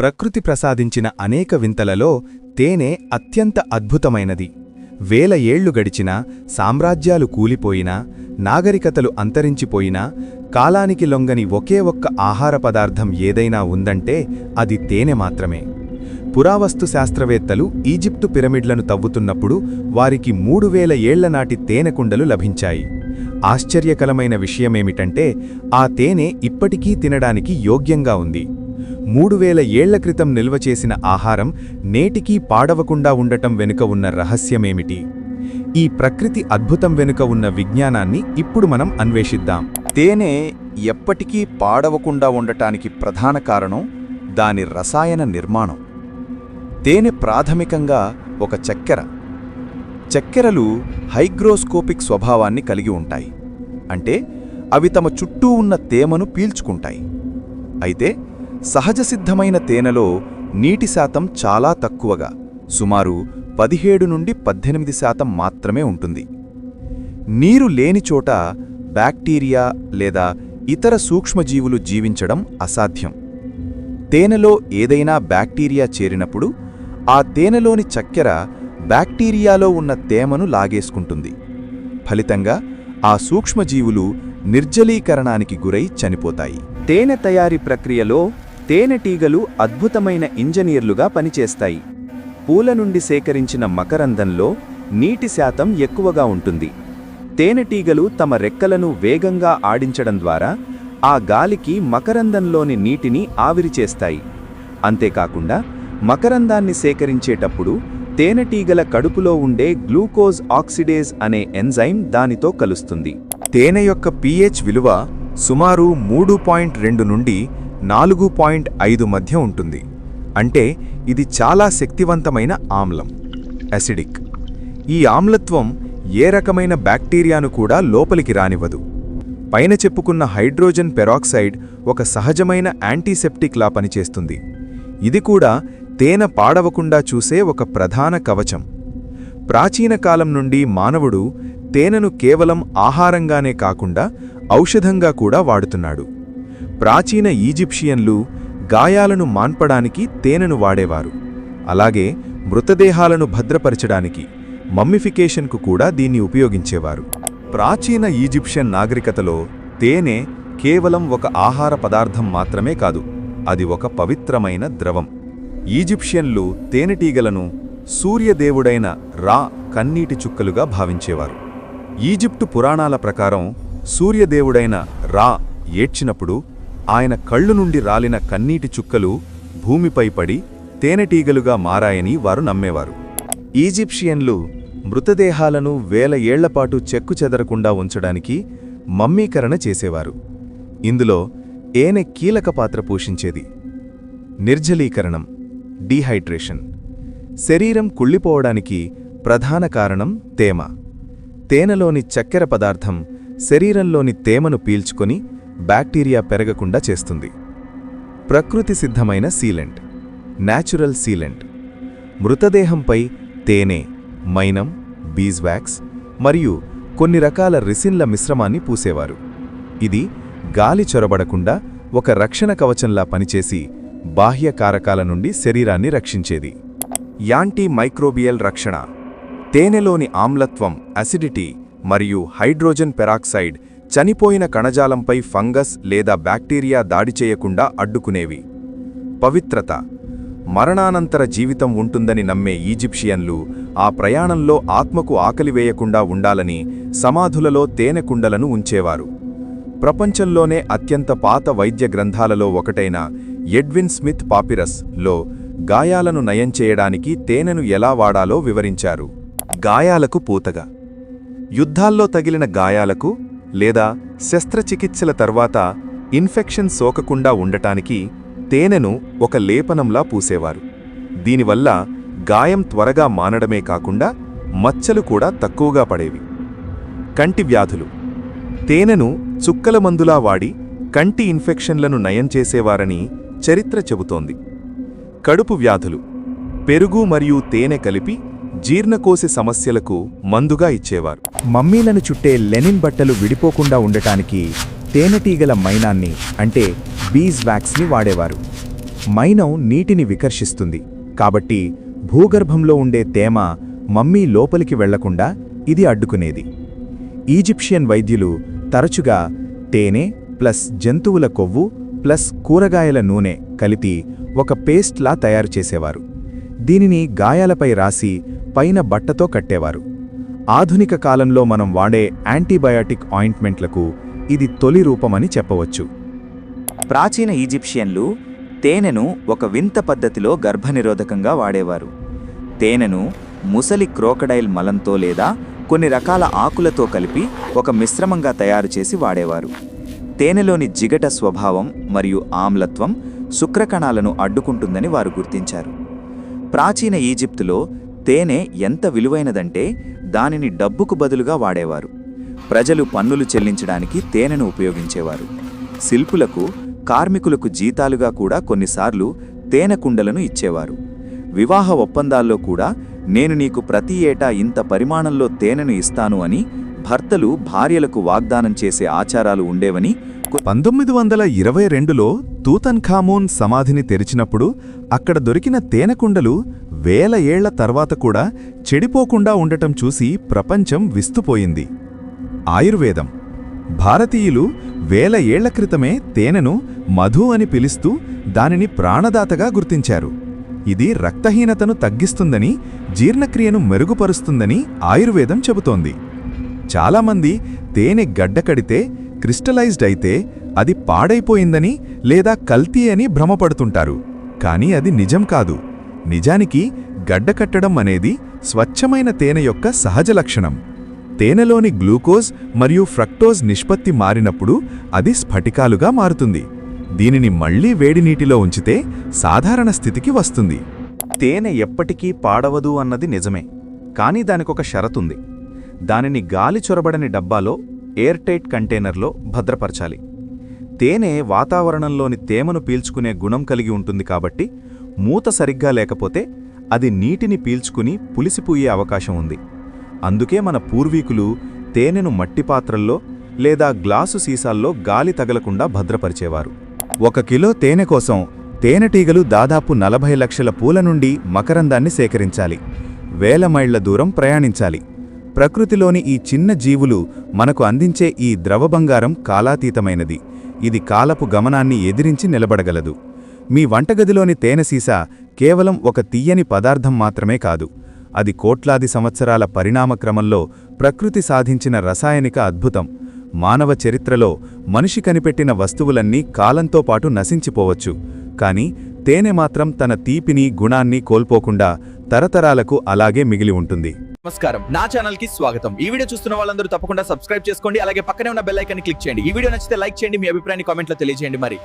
ప్రకృతి ప్రసాదించిన అనేక వింతలలో తేనె అత్యంత అద్భుతమైనది. వేల ఏళ్ళు గడిచినా సామ్రాజ్యాలు కూలిపోయినా నాగరికతలు అంతరించిపోయినా కాలానికి లొంగని ఒకే ఒక్క ఆహార పదార్థం ఏదైనా ఉందంటే అది తేనె మాత్రమే. పురావస్తు శాస్త్రవేత్తలు ఈజిప్టు పిరమిడ్లను తవ్వుతున్నప్పుడు వారికి మూడు వేల ఏళ్ళనాటి తేనెకుండలు లభించాయి. ఆశ్చర్యకరమైన విషయమేమిటంటే ఆ తేనె ఇప్పటికీ తినడానికి యోగ్యంగా ఉంది. మూడు వేల ఏళ్ళ క్రితం నిల్వ చేసిన ఆహారం నేటికీ పాడవకుండా ఉండటం వెనుక ఉన్న రహస్యమేమిటి? ఈ ప్రకృతి అద్భుతం వెనుక ఉన్న విజ్ఞానాన్ని ఇప్పుడు మనం అన్వేషిద్దాం. తేనె ఎప్పటికీ పాడవకుండా ఉండటానికి ప్రధాన కారణం దాని రసాయన నిర్మాణం. తేనె ప్రాథమికంగా ఒక చక్కెర. చక్కెరలు హైగ్రోస్కోపిక్ స్వభావాన్ని కలిగి ఉంటాయి. అంటే అవి తమ చుట్టూ ఉన్న తేమను పీల్చుకుంటాయి. అయితే సహజసిద్ధమైన తేనెలో నీటి శాతం చాలా తక్కువగా సుమారు పదిహేడు నుండి పద్దెనిమిది శాతం మాత్రమే ఉంటుంది. నీరు లేని చోట బ్యాక్టీరియా లేదా ఇతర సూక్ష్మజీవులు జీవించడం అసాధ్యం. తేనెలో ఏదైనా బ్యాక్టీరియా చేరినప్పుడు ఆ తేనెలోని చక్కెర బ్యాక్టీరియాలో ఉన్న తేమను లాగేసుకుంటుంది. ఫలితంగా ఆ సూక్ష్మజీవులు నిర్జలీకరణానికి గురై చనిపోతాయి. తేనె తయారీ ప్రక్రియలో తేనెటీగలు అద్భుతమైన ఇంజనీర్లుగా పనిచేస్తాయి. పూల నుండి సేకరించిన మకరందంలో నీటి శాతం ఎక్కువగా ఉంటుంది. తేనెటీగలు తమ రెక్కలను వేగంగా ఆడించడం ద్వారా ఆ గాలికి మకరందంలోని నీటిని ఆవిరి చేస్తాయి అంతేకాకుండా మకరందాన్ని సేకరించేటప్పుడు తేనెటీగల కడుపులో ఉండే గ్లూకోజ్ ఆక్సిడేజ్ అనే ఎంజైమ్ దానితో కలుస్తుంది. తేనె యొక్క పీహెచ్ విలువ సుమారు మూడు పాయింట్ రెండు నుండి నాలుగు పాయింట్ ఐదు మధ్య ఉంటుంది. అంటే ఇది చాలా శక్తివంతమైన ఆమ్లం అసిడిక్ ఈ ఆమ్లత్వం ఏ రకమైన బ్యాక్టీరియాను కూడా లోపలికి రానివ్వదు. పైన చెప్పుకున్న హైడ్రోజన్ పెరాక్సైడ్ ఒక సహజమైన యాంటీసెప్టిక్లా పనిచేస్తుంది. ఇది కూడా తేనె పాడవకుండా చూసే ఒక ప్రధాన కవచం. ప్రాచీన కాలం నుండి మానవుడు తేనెను కేవలం ఆహారంగానే కాకుండా ఔషధంగా కూడా వాడుతున్నాడు. ప్రాచీన ఈజిప్షియన్లు గాయాలను మాన్పడానికి తేనెను వాడేవారు. అలాగే మృతదేహాలను భద్రపరచడానికి మమ్మిఫికేషన్కు కూడా దీన్ని ఉపయోగించేవారు. ప్రాచీన ఈజిప్షియన్ నాగరికతలో తేనె కేవలం ఒక ఆహార పదార్థం మాత్రమే కాదు అది ఒక పవిత్రమైన ద్రవం. ఈజిప్షియన్లు తేనెటీగలను సూర్యదేవుడైన రా కన్నీటి చుక్కలుగా భావించేవారు. ఈజిప్టు పురాణాల ప్రకారం సూర్యదేవుడైన రా ఏడ్చినప్పుడు ఆయన కళ్ళు నుండి రాలిన కన్నీటి చుక్కలు భూమిపై పడి తేనెటీగలుగా మారాయని వారు నమ్మేవారు. ఈజిప్షియన్లు మృతదేహాలను వేల ఏళ్ళపాటు చెక్కు చెదరకుండా ఉంచడానికి మమ్మీకరణ చేసేవారు. ఇందులో ఏనె కీలక పాత్ర పోషించేది. నిర్జలీకరణం డీహైడ్రేషన్. శరీరం కుళ్ళిపోవడానికి ప్రధాన కారణం తేమ. తేనెలోని చక్కెర పదార్థం శరీరంలోని తేమను పీల్చుకొని బ్యాక్టీరియా పెరగకుండా చేస్తుంది. ప్రకృతి సిద్ధమైన సీలెంట్ న్యాచురల్ సీలెంట్. మృతదేహంపై తేనె మైనం బీజ్వాక్స్ మరియు కొన్ని రకాల రిసిన్ల మిశ్రమాన్ని పూసేవారు. ఇది గాలి చొరబడకుండా ఒక రక్షణ కవచంలా పనిచేసి బాహ్య కారకాల నుండి శరీరాన్ని రక్షించేది. యాంటీ మైక్రోబియల్ రక్షణ. తేనెలోని ఆమ్లత్వం అసిడిటీ మరియు హైడ్రోజన్ పెరాక్సైడ్ చనిపోయిన కణజాలంపై ఫంగస్ లేదా బ్యాక్టీరియా దాడి చేయకుండా అడ్డుకునేవి. పవిత్రత. మరణానంతర జీవితం ఉంటుందని నమ్మే ఈజిప్షియన్లు ఆ ప్రయాణంలో ఆత్మకు ఆకలి వేయకుండా ఉండాలని సమాధులలో తేనెకుండలను ఉంచేవారు. ప్రపంచంలోనే అత్యంత పాత వైద్య గ్రంథాలలో ఒకటైన ఎడ్విన్ స్మిత్ పాపిరస్లో గాయాలను నయం చేయడానికి తేనెను ఎలా వాడాలో వివరించారు. గాయాలకు పూతగా. యుద్ధాల్లో తగిలిన గాయాలకు లేదా శస్త్రచికిత్సల తర్వాత ఇన్ఫెక్షన్ సోకకుండా ఉండటానికి తేనెను ఒక లేపనంలా పూసేవారు. దీనివల్ల గాయం త్వరగా మానడమే కాకుండా మచ్చలు కూడా తక్కువగా పడేవి. కంటి వ్యాధులు. తేనెను చుక్కల మందులా వాడి కంటి ఇన్ఫెక్షన్లను నయం చేసేవారని చరిత్ర చెబుతోంది. కడుపు వ్యాధులు. పెరుగు మరియు తేనె కలిపి జీర్ణకోశ సమస్యలకు మందుగా ఇచ్చేవారు. మమ్మీలను చుట్టే లెనిన్ బట్టలు విడిపోకుండా ఉండటానికి తేనెటీగల మైనాన్ని అంటే బీజ్ వ్యాక్స్ని వాడేవారు. మైనం నీటిని వికర్షిస్తుంది. కాబట్టి భూగర్భంలో ఉండే తేమ మమ్మీ లోపలికి వెళ్ళకుండా ఇది అడ్డుకునేది. ఈజిప్షియన్ వైద్యులు తరచుగా తేనె ప్లస్ జంతువుల కొవ్వు ప్లస్ కూరగాయల నూనె కలిపి ఒక పేస్ట్లా తయారు చేసేవారు. దీనిని గాయాలపై రాసి పైన బట్టతో కట్టేవారు. ఆధునిక కాలంలో మనం వాడే యాంటీబయాటిక్ ఆయింట్మెంట్లకు ఇది తొలి రూపమని చెప్పవచ్చు. ప్రాచీన ఈజిప్షియన్లు తేనెను ఒక వింత పద్ధతిలో గర్భనిరోధకంగా వాడేవారు. తేనెను ముసలి క్రోకడైల్ మలంతో లేదా కొన్ని రకాల ఆకులతో కలిపి ఒక మిశ్రమంగా తయారు చేసి వాడేవారు. తేనెలోని జిగట స్వభావం మరియు ఆమ్లత్వం శుక్రకణాలను అడ్డుకుంటుందని వారు గుర్తించారు. ప్రాచీన ఈజిప్తులో తేనె ఎంత విలువైనదంటే దానిని డబ్బుకు బదులుగా వాడేవారు. ప్రజలు పన్నులు చెల్లించడానికి తేనెను ఉపయోగించేవారు. శిల్పులకు కార్మికులకు జీతాలుగా కూడా కొన్నిసార్లు తేనె కుండలను ఇచ్చేవారు. వివాహ ఒప్పందాల్లో కూడా నేను నీకు ప్రతి ఏటా ఇంత పరిమాణంలో తేనెను ఇస్తాను అని భర్తలు భార్యలకు వాగ్దానం చేసే ఆచారాలు ఉండేవని పంతొమ్మిది వందల ఇరవై రెండులో తూతన్ఖామూన్ సమాధిని తెరిచినప్పుడు అక్కడ దొరికిన తేనెకుండలు వేల ఏళ్ళ తర్వాత కూడా చెడిపోకుండా ఉండటం చూసి ప్రపంచం విస్తుపోయింది. ఆయుర్వేదం. భారతీయులు వేల ఏళ్ళ క్రితమే తేనెను మధు అని పిలుస్తూ దానిని ప్రాణదాతగా గుర్తించారు. ఇది రక్తహీనతను తగ్గిస్తుందని జీర్ణక్రియను మెరుగుపరుస్తుందని ఆయుర్వేదం చెబుతోంది. చాలామంది తేనె గడ్డకడితే క్రిస్టలైజ్డ్ అయితే అది పాడైపోయిందని లేదా కల్తీ అని భ్రమపడుతుంటారు. కానీ అది నిజం కాదు. నిజానికి గడ్డకట్టడం అనేది స్వచ్ఛమైన తేనె యొక్క సహజ లక్షణం. తేనెలోని గ్లూకోజ్ మరియు ఫ్రక్టోజ్ నిష్పత్తి మారినప్పుడు అది స్ఫటికాలుగా మారుతుంది. దీనిని మళ్ళీ వేడి నీటిలో ఉంచితే సాధారణ స్థితికి వస్తుంది. తేనె ఎప్పటికీ పాడవదు అన్నది నిజమే. కానీ దానికొక షరతుంది. దానిని గాలి చొరబడని డబ్బాలో ఎయిర్టైట్ కంటైనర్లో భద్రపరచాలి. తేనె వాతావరణంలోని తేమను పీల్చుకునే గుణం కలిగి ఉంటుంది కాబట్టి మూత సరిగ్గా లేకపోతే అది నీటిని పీల్చుకుని పులిసిపోయే అవకాశం ఉంది. అందుకే మన పూర్వీకులు తేనెను మట్టి పాత్రల్లో లేదా గ్లాసు సీసాల్లో గాలి తగలకుండా భద్రపరిచేవారు. ఒక కిలో తేనె కోసం తేనెటీగలు దాదాపు నలభై లక్షల పూల నుండి మకరందాన్ని సేకరించాలి. వేల మైళ్ళ దూరం ప్రయాణించాలి. ప్రకృతిలోని ఈ చిన్న జీవులు మనకు అందించే ఈ ద్రవ బంగారం కాలాతీతమైనది. ఇది కాలపు గమనాన్ని ఎదిరించి నిలబడగలదు. మీ వంటగదిలోని తేనె సీసా కేవలం ఒక తీయని పదార్థం మాత్రమే కాదు అది కోట్లాది సంవత్సరాల పరిణామక్రమంలో ప్రకృతి సాధించిన రసాయనిక అద్భుతం. మానవ చరిత్రలో మనిషి కనిపెట్టిన వస్తువులన్నీ కాలంతో పాటు నశించిపోవచ్చు. కాని తేనె మాత్రం తన తీపిని గుణాన్ని కోల్పోకుండా తరతరాలకు అలాగే మిగిలి ఉంటుంది. నమస్కారం. నా ఛానల్కి స్వాగతం. ఈ వీడియో చూస్తున్న వాళ్ళందరూ తప్పకుండా సబ్స్క్రైబ్ చేసుకోండి. అలాగే పక్కనే ఉన్న బెల్ ఐకాన్ క్లిక్ చేయండి. ఈ వీడియో నచ్చితే లైక్ చేయండి. మీ అభిప్రాయాన్ని కామెంట్లో తెలియజేయండి మరి.